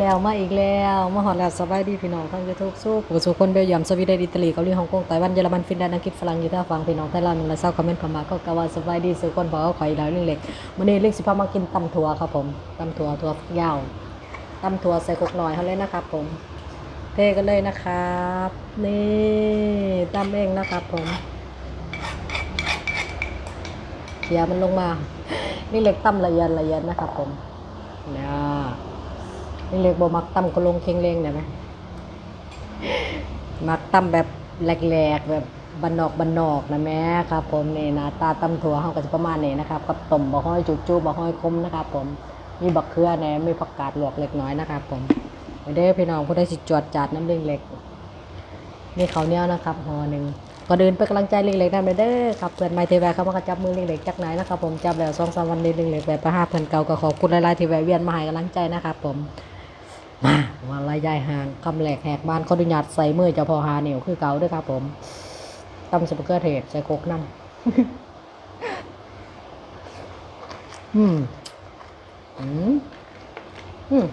แล้วมาอีกแล้วมาฮอดแล้วสบายดีพี่น้องทาง YouTube สู้ผู้สู่คนเบลเยียมสวีเดนอิตาลีเกาหลีฮ่องกงไต้หวันเยอรมันฟินแลนด์อังกฤษฝรั่งอยู่ท่าฟังพี่น้องไทยลาวและเศร้าคอมเมนต์เข้ามาก็กะว่าสบายดีสู่คนบอกว่าข่อยแล้วเรื่องเล็กมื้อนี้เล็กสิพามากินตำถั่วครับผมตำถั่วถั่วยาวตำถั่วใส่กกหน่อยเฮาเลยนะครับผมเทกันเลยนะครับนี่ตำเองนะครับผมเขียมันลงมานี่เล็กตำละเอียดละเอียดนะครับผมเนี่ย เล็กบ่มักตำก็ลงเค็งเลงได้ไหมมักตำแบบแหลกๆแบบบันนอกบันนอกนะแม่ครับ ผมนี่นะตาตำถั่วเขาก็จะประมาณนี้นะครับกับต้มบะห้อยจุจูบะห้อยคมนะครับ ผมมีบักเขือแหนมมีผักกาดหลวกเล็กน้อยนะครับ ผมไปเด้อพี่น้องผู้ได้สิจวดจัดน้ำเลียงเล็กมีเขาวเนี้ยนะครับห่อหนึ่งก็เดินไปกำลังใจเล็กๆนั่นไปเด้อครับเพื่อนไม้เทแวะเข้ามากระจับมือเล็กๆจากไหนนะครับผมจับแล้วสองสามวันนี้เล็กๆแบบประหาเพื่อนเก่าก็ขอบคุณหลายๆที่แวะเวียนมาให้กำลังใจนะครับผม มาวันลายยายห่างคำแหลกแหกบ้านเขาดุญาตใส่มือเจะพอหาเหนียวคือเก่าด้วยครับผมตำสปเกอร์เทศใส่โคกน้ำอืมอืมอืม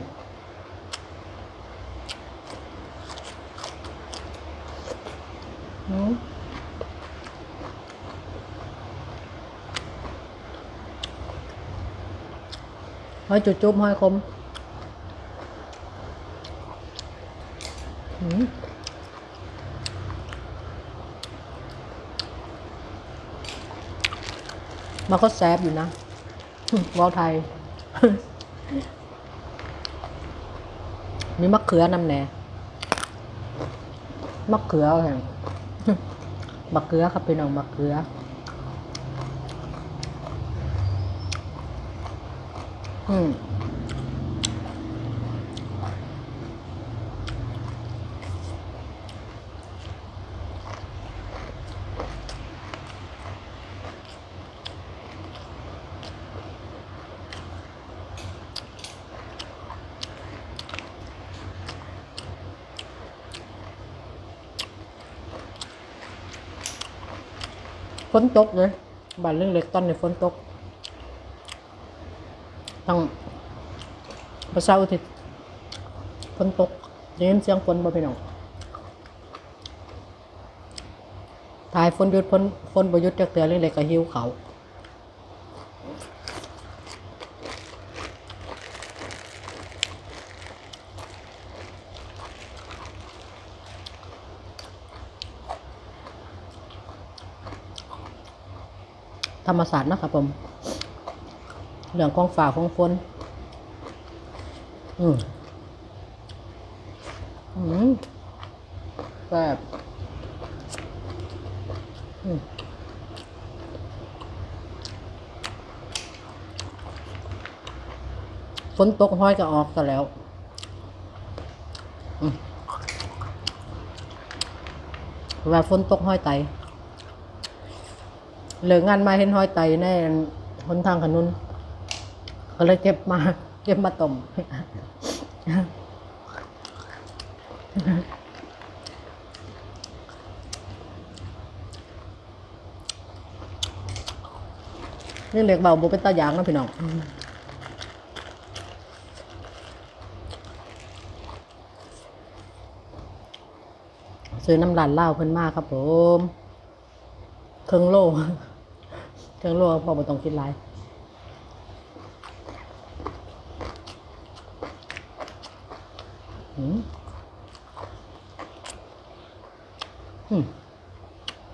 อืมห้อยจุดจุ๊บห้อยคมอืม มันก็แซบอยู่นะวอลไทย มีมะเขือนำแหน่มะเขือแห่งมะเขือครับพี่น้องมะเขืออืม นตกเลยบ้านเรื่องเล็กตอนนี้ฝนตกทั้งภาษาอุทิศฝนตกได้ยินเสียงฝนบ่พี่น้องถ่ายฝนหยุดฝนฝนบ่หยุดจากเตือเรื่องเล็กก็หิวเขา ธรรมศาสตร์นะครับผมเรื่องของฝ่าของฝนอืมอืมแบบอืมฝนตกห้อยก็ออกกันแล้ววลาฝนตกห้อยไต เหลืองานมาเห็นห้อยไตในหนทางขนุนก็เลยเก็บมา เก็บมาต้มนี่เล็กเบาบุเป็นตาหยางนะพี่น้องซื้อน้ำหลานเหล้าเพิ่นมากครับผม เครื่องโล เครื่องโลพอบ่ต้องคิดหลายอืม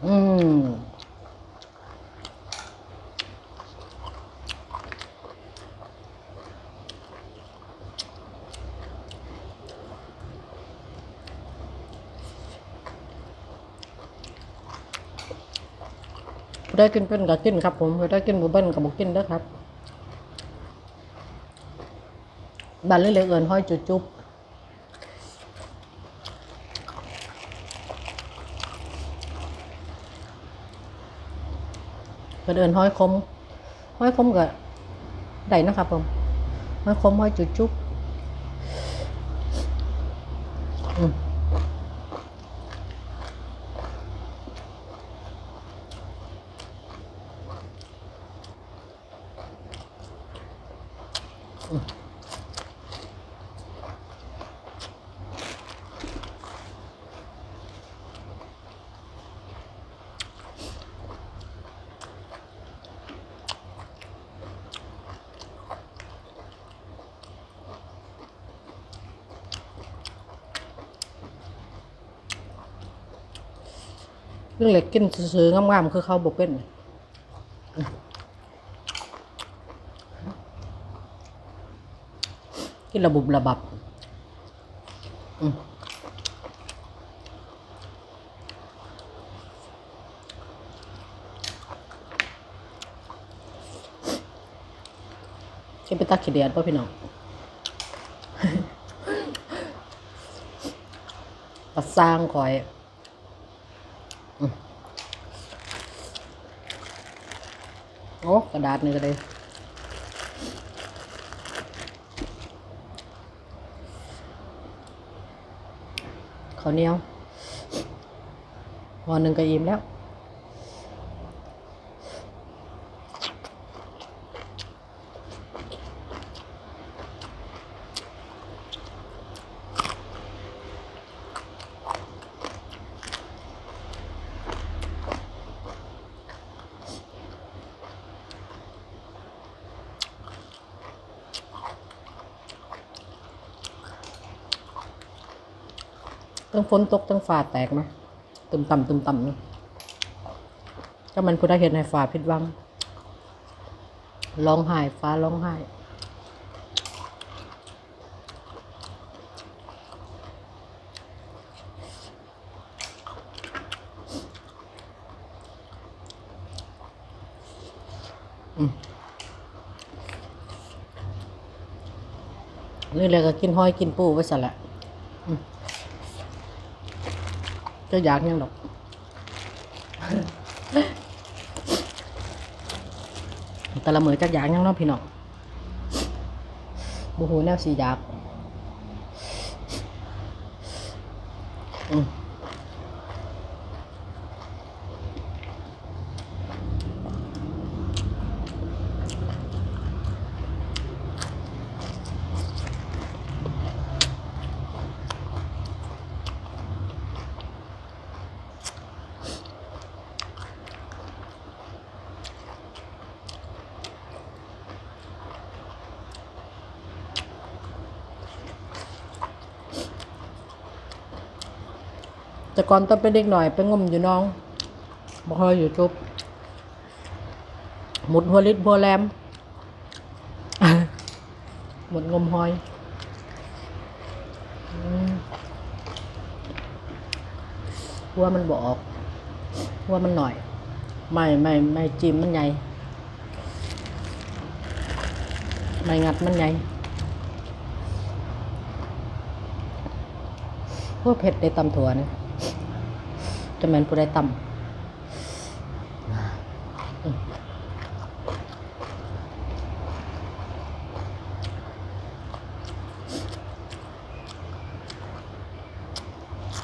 อืม ได้กินเป็นกับกินครับ ผมได้กินบุเบิ้ลกับบุกินเด้อครับบ้านเล็กๆเอินห้อยจุจุ๊บก็เดินห้อยคมห้อยคมก็ได้นะครับผมห้อยคมห้อยจุดจุ๊บ เรื่องเล็กกินซื้อๆงามๆคือเขาบอกเป็น ระบุบระบับอืมไปตักขี้เดียดป่ะพี่น้องปัดสร้างคอยโอ้กระดาษนี่ก็เลย ข้าวเหนียววันหนึ่งก็อิ่มแล้ว ตั้งฝนตกตั้งฟาแตกไหมตุ่มต่ำตุ่มต่ำนี่ก็มันพุทธเห็นให้ฟ้าผิดหวังร้องไห้ฟ้าร้องไห้อืมนี่เลยก็กินห้อยกินปูไว้สันละ จะอยากยังดอกแต่ละมือจักอยากยังเนาะพี่น้องบูฮูแนวสีอยากอืม แต่ก่อนตอนเป็นเด็กหน่อยไปงมอยู่น้องบอกให้อยู่จุบหมุดหัวลิดหัวแรมหมดงมหอยหัวมันบอก หัวมันหน่อย ไม่ไม่ไม่จิ้มมันใหญ่ ไม่งัดมันใหญ่พวกเผ็ดได้ตำถั่วนะ จะแมนผู้ได้ตำอืม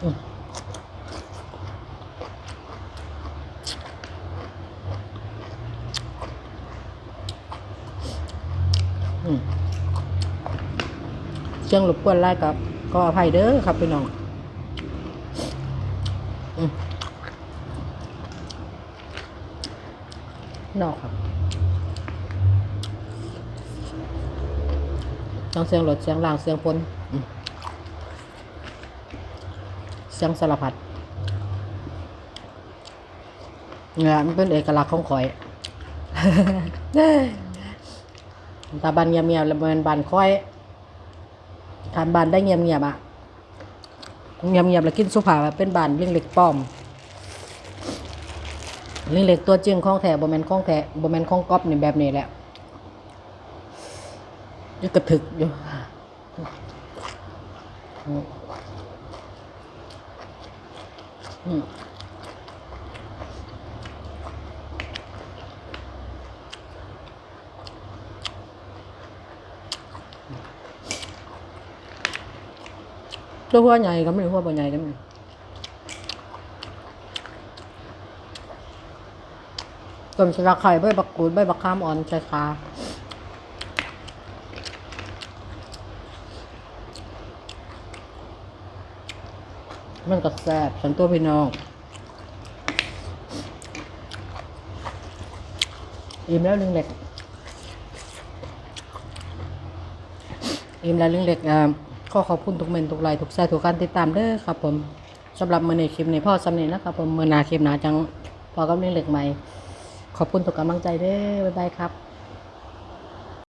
อืมอืมเสียงรบกวนไล่กับก็อภัยเด้อครับพี่น้อง นอกครับต้องเสียงรถเสียงรางเสียงฝนเสียงสารพัดเนี่ยมันเป็นเอกลักษณ์ของข่อยตาบันเงียบๆแล้วมันบานค่อยทานบานได้เงียบๆอะ เงียบๆแล้วกินสุภาพเป็นบานเลี้ยงเล็กป้อมเลี้ยงเล็กตัวจริงของแท้บ่แม่นของแท้บ่แม่นของก๊อปนี่แบบนี้แหละยึกระถึกอยู่อืม ตัวหัวใหญ่ก็ไม่รู้หัวบ่ใหญ่ก็ไม่รู้ต้นสระไข่ใบบักกูดใบบักข้ามอ่อนใส่ขามันก็แซ่บสันตัวพี่น้อง อิ่มแล้วลิงเล็ก อิ่มแล้วลิงเล็กอ่า ขอขอบคุณทุกเมนทุกไลค์ทุกแชร์ทุกการติดตามเด้อครับผมสำหรับมื้อนี้คลิปนี้พ่อสำเนียนะครับผมมือหนาคลิปหนาจังพอกับเรื่องเล็กใหม่ ขอบคุณทุกกำลังใจเด้อบ๊ายบายครับ